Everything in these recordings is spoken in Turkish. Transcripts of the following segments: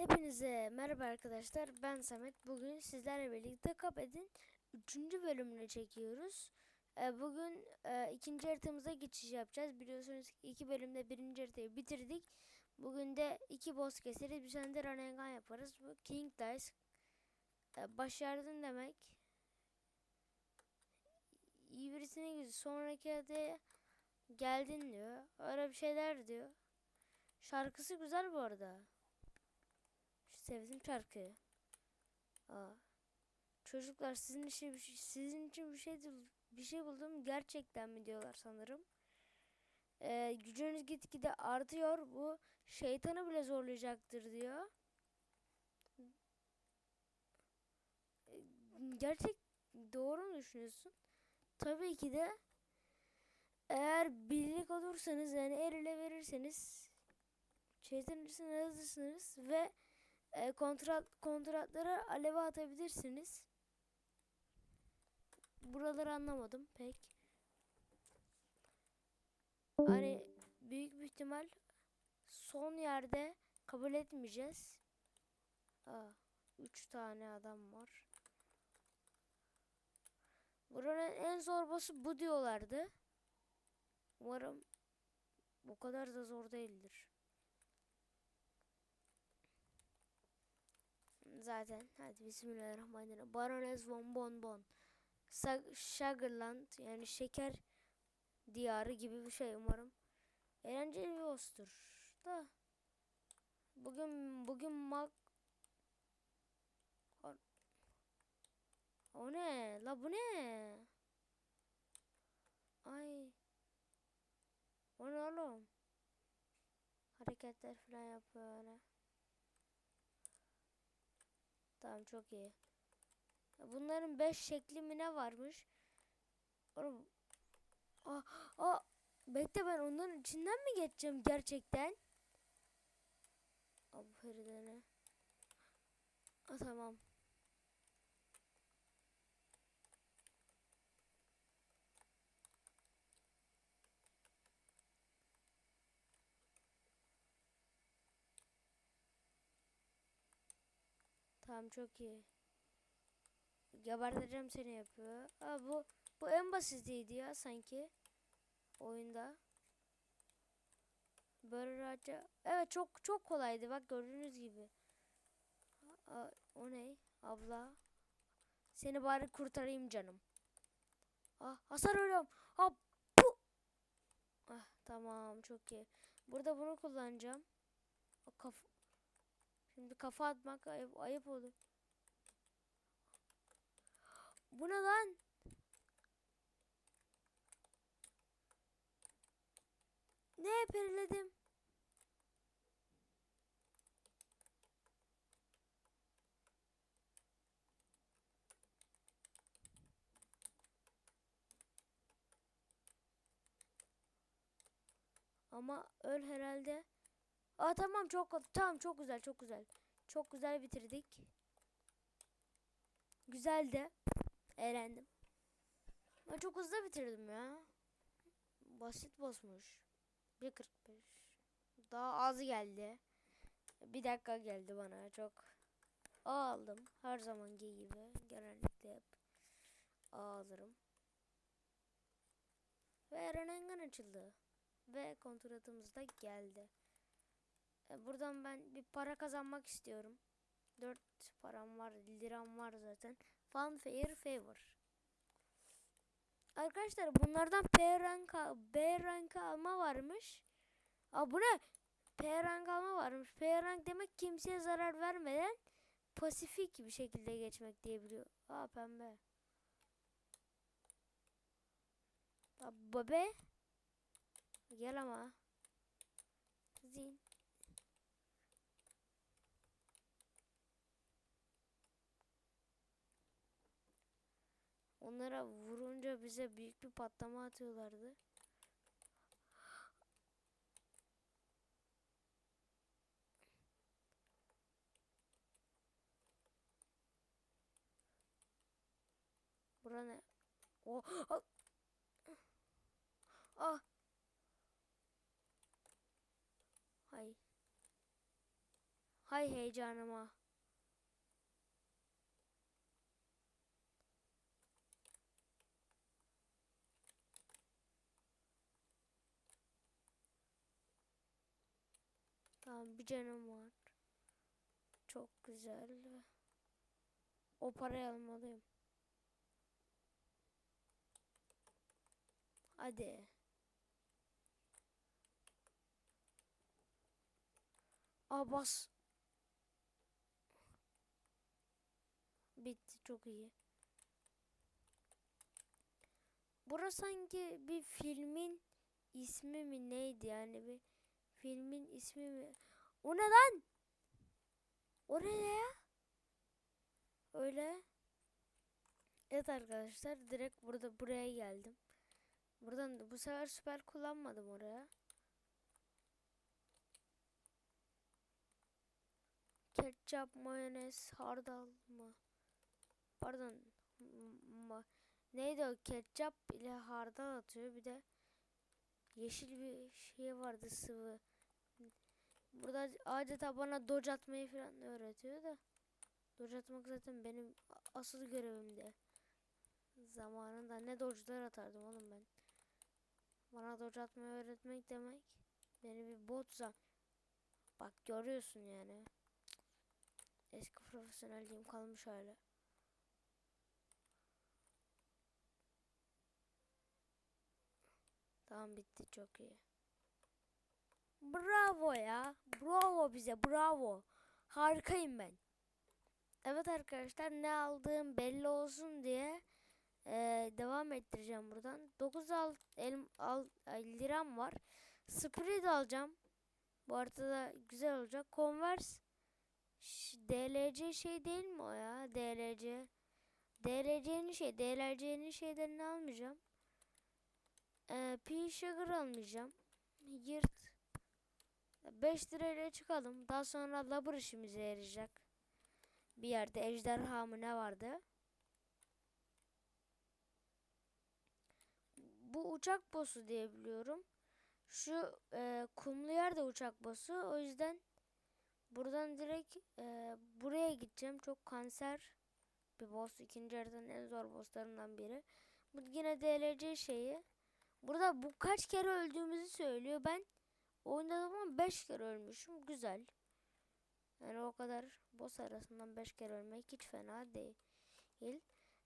Hepinize merhaba arkadaşlar. Ben Samet. Bugün sizlerle birlikte Cuphead'in 3. bölümünü çekiyoruz. Ee, bugün e, ikinci haritamıza geçiş yapacağız. Biliyorsunuz ki iki bölümde birinci haritayı bitirdik. Bugün de iki boss keseriz. Bir tane de Ranegan yaparız. Bu King Dice. Ee, başardın demek. İyi birisine güzel. Sonraki adaya geldin diyor. Öyle bir şeyler diyor. Şarkısı güzel bu arada. Sevdim şarkıyı. Aa. Çocuklar sizin için bir şey, sizin için bir şey bir şey buldum gerçekten mi diyorlar sanırım. Ee, gücünüz gitgide artıyor. Bu şeytanı bile zorlayacaktır diyor. Ee, Gerçek doğru mu düşünüyorsun? Tabii ki de eğer birlik olursanız yani el ele verirseniz şeytanın üstüne hızlısınız ve e, kontrat kontratlara aleve atabilirsiniz. Buraları anlamadım pek. Hani büyük bir ihtimal son yerde kabul etmeyeceğiz. Aa, üç tane adam var. Buranın en zor boss'u bu diyorlardı. Umarım bu kadar da zor değildir. Zaten. Hadi bismillahirrahmanirrahim. Baroness von Bonbon. Sugarland yani şeker diyarı gibi bir şey umarım. Eğlenceli bir boss'tur. Da. Bugün bugün mak O ne? La bu ne? Ay. O ne oğlum? Hareketler falan yapıyor öyle. Tamam çok iyi. Bunların 5 şekli mi ne varmış? Oğlum. Aa, aa, bekle ben onların içinden mi geçeceğim gerçekten? Aa, bu Feride ne? Aa, tamam. Tamam çok iyi. Geberteceğim seni yapıyor. Aa, bu bu en basitiydi ya sanki oyunda. Böyle rahatça. Evet çok çok kolaydı bak gördüğünüz gibi. Aa, o ne? Abla. Seni bari kurtarayım canım. Ah hasar ölüyorum. Ha bu. Ah tamam çok iyi. Burada bunu kullanacağım. O Şimdi kafa atmak ayıp, ayıp olur. Bu ne lan? Ne periledim? Ama öl herhalde. Aa tamam çok tamam çok güzel çok güzel. Çok güzel bitirdik. Güzel de eğlendim. Ben çok hızlı bitirdim ya. Basit basmış. 1.45. Daha az geldi. Bir dakika geldi bana çok. A aldım. Her zamanki gibi. Genellikle hep A alırım. Ve Renengan açıldı. Ve kontratımız da geldi. E, Buradan ben bir para kazanmak istiyorum. 4 param var, liram var zaten. Fun Fair Favor. Arkadaşlar bunlardan P rank B rank alma varmış. Aa bu ne? P rank alma varmış. P rank demek kimseye zarar vermeden pasifik bir şekilde geçmek diyebiliyor. Aa pembe. Aa, babe. Gel ama. Zin. Onlara vurunca bize büyük bir patlama atıyorlardı. Bura ne? Oh, ah. Ah. Hay. Hay heyecanıma. Tamam bir canım var. Çok güzel. O parayı almalıyım. Hadi. Aa. Bitti çok iyi. Burası sanki bir filmin ismi mi neydi yani bir filmin ismi mi? O ne lan? O ne ya? Öyle. Evet arkadaşlar direkt burada buraya geldim. Buradan da bu sefer süper kullanmadım oraya. Ketçap, mayonez, hardal mı? Pardon. Ma Neydi o? Ketçap ile hardal atıyor. Bir de yeşil bir şey vardı sıvı. Burada adeta bana dodge atmayı falan öğretiyor da. Dodge atmak zaten benim asıl görevimdi. Zamanında ne dodge'lar atardım oğlum ben. Bana dodge atmayı öğretmek demek beni bir bot. Bak görüyorsun yani. Eski profesyonelliğim kalmış hala. Tamam bitti çok iyi. Bravo ya. Bravo bize bravo. Harikayım ben. Evet arkadaşlar ne aldığım belli olsun diye ee, devam ettireceğim buradan. 9 al, el, al, liram var. Sprint alacağım. Bu arada güzel olacak. Converse DLC şey değil mi o ya? DLC. DLC'nin şey, DLC'nin şeylerini almayacağım. Ee, Pea Sugar almayacağım. Yırt. 5 lirayla çıkalım. Daha sonra labor işimize yarayacak. Bir yerde ejderha mı ne vardı? Bu uçak boss'u diye biliyorum. Şu e, kumlu yer de uçak boss'u. O yüzden buradan direkt e, buraya gideceğim. Çok kanser bir boss. İkinci haritanın en zor bosslarından biri. Bu yine DLC şeyi. Burada bu kaç kere öldüğümüzü söylüyor. Ben oynadım ama 5 kere ölmüşüm. Güzel. Yani o kadar boss arasından 5 kere ölmek hiç fena değil. E,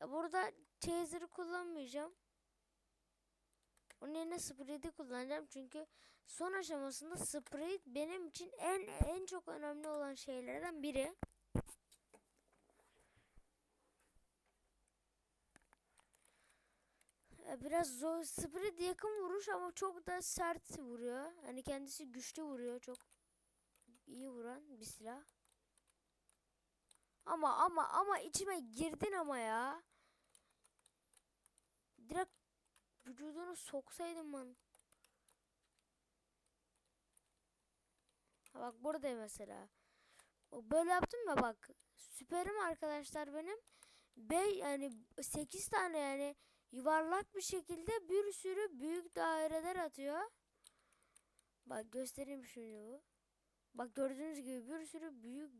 Burada Chaser'ı kullanmayacağım. Onun yerine Spirit'i kullanacağım çünkü son aşamasında Spirit benim için en en çok önemli olan şeylerden biri. Biraz zor. Spirit yakın vuruş ama çok da sert vuruyor. Hani kendisi güçlü vuruyor. Çok iyi vuran bir silah. Ama ama ama içime girdin ama ya. Direkt vücudunu soksaydım ben. Ha bak burada mesela. Böyle yaptım ya bak. Süperim arkadaşlar benim. Be yani 8 tane yani yuvarlak bir şekilde bir sürü büyük daireler atıyor. Bak göstereyim şimdi bu. Bak gördüğünüz gibi bir sürü büyük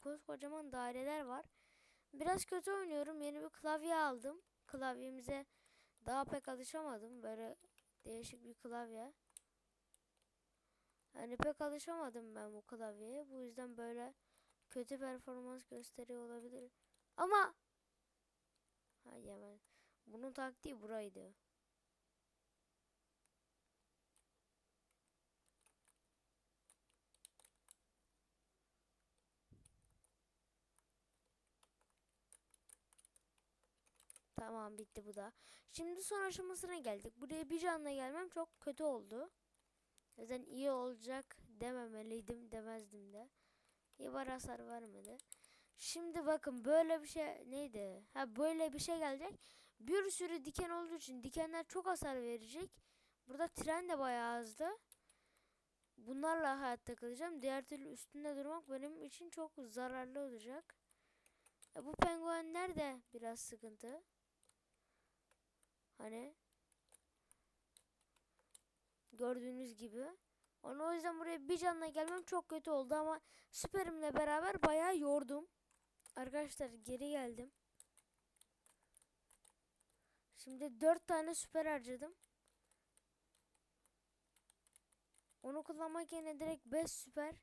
koskocaman daireler var. Biraz kötü oynuyorum. Yeni bir klavye aldım. Klavyemize daha pek alışamadım. Böyle değişik bir klavye. Hani pek alışamadım ben bu klavyeye. Bu yüzden böyle kötü performans gösteriyor olabilir. Ama ha hemen. Bunun taktiği buraydı. Tamam bitti bu da. Şimdi son aşamasına geldik. Buraya bir canla gelmem çok kötü oldu. Zaten iyi olacak dememeliydim demezdim de. İyi var hasar vermedi. Şimdi bakın böyle bir şey neydi? Ha böyle bir şey gelecek. Bir sürü diken olduğu için dikenler çok hasar verecek. Burada tren de bayağı hızlı. Bunlarla hayatta kalacağım. Diğer türlü üstünde durmak benim için çok zararlı olacak. E, bu penguenler de biraz sıkıntı. Hani gördüğünüz gibi. Onu o yüzden buraya bir canla gelmem çok kötü oldu ama süperimle beraber bayağı yordum. Arkadaşlar geri geldim. Şimdi 4 tane süper harcadım. Onu kullanmak yerine direkt 5 süper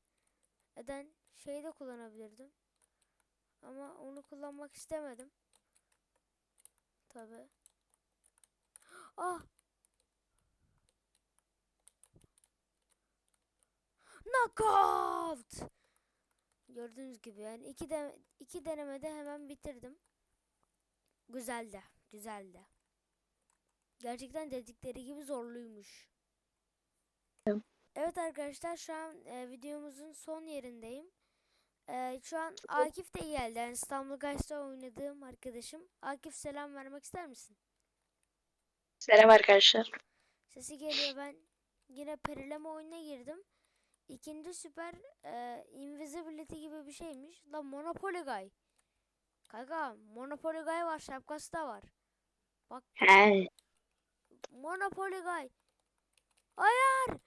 eden şeyi de kullanabilirdim. Ama onu kullanmak istemedim. Tabi. Ah! Knockout! Gördüğünüz gibi yani iki de iki denemede hemen bitirdim. Güzeldi, güzeldi. Gerçekten dedikleri gibi zorluymuş. Evet. Evet arkadaşlar şu an e, videomuzun son yerindeyim. E, şu an Akif de geldi. Yani İstanbul Guys'ta oynadığım arkadaşım. Akif selam vermek ister misin? Selam arkadaşlar. Sesi geliyor ben yine perileme oyununa girdim. İkinci süper e, invisibility gibi bir şeymiş. La Monopoly Guy. Kanka Monopoly Guy var şapkası da var. Bak He. Monopoly Guy. Hayır.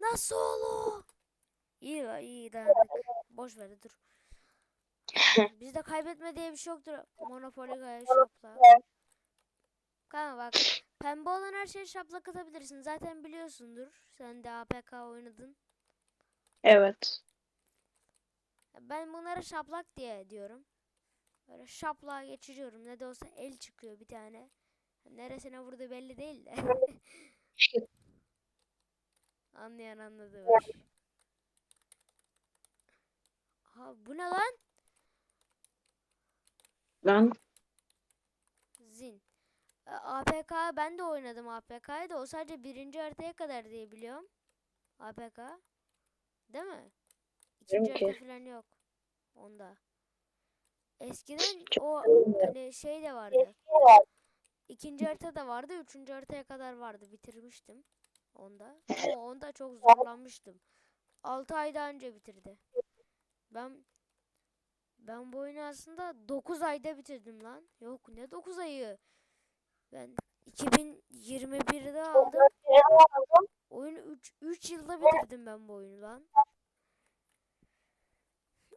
Nasıl olur? İyi iyi dayandık. Boş ver dur. Bizde kaybetme diye bir şey yoktur. Monopoly Guy şapla. Kanka bak pembe olan her şeye şaplak atabilirsin. Zaten biliyorsundur. Sen de APK oynadın. Evet. Ben bunlara şaplak diye diyorum. Böyle şaplığa geçiriyorum. Ne de olsa el çıkıyor bir tane. Neresine vurdu belli değil de. Anlayan anladı. var. Ha bu ne lan? Lan Zin. E, APK ben de oynadım APK'yı da o sadece birinci haritaya kadar diye biliyorum. APK. Değil mi? İkinci harita falan yok. Onda. Eskiden o hani şey de vardı. İkinci harita da vardı. Üçüncü haritaya kadar vardı. Bitirmiştim. Onda. Ama onda çok zorlanmıştım. 6 ayda önce bitirdi. Ben ben bu oyunu aslında 9 ayda bitirdim lan. Yok ne 9 ayı. Ben 2021'de aldım. Oyunu 3 3 yılda bitirdim ben bu oyunu lan.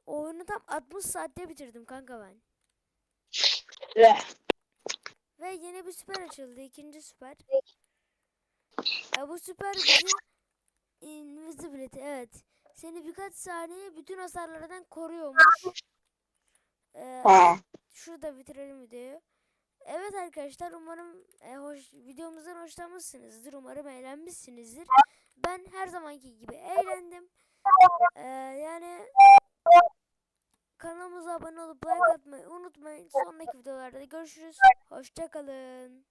Oyunu tam 60 saatte bitirdim kanka ben. Ve yeni bir süper açıldı. ikinci süper. Ya bu süper gücü Invisibility evet. Seni birkaç saniye bütün hasarlardan koruyormuş. Ee, şurada bitirelim videoyu. Evet arkadaşlar umarım e, hoş, videomuzdan hoşlanmışsınızdır. Umarım eğlenmişsinizdir. Ben her zamanki gibi eğlendim. Ee, yani kanalımıza abone olup like atmayı unutmayın. Sonraki videolarda görüşürüz. Hoşçakalın.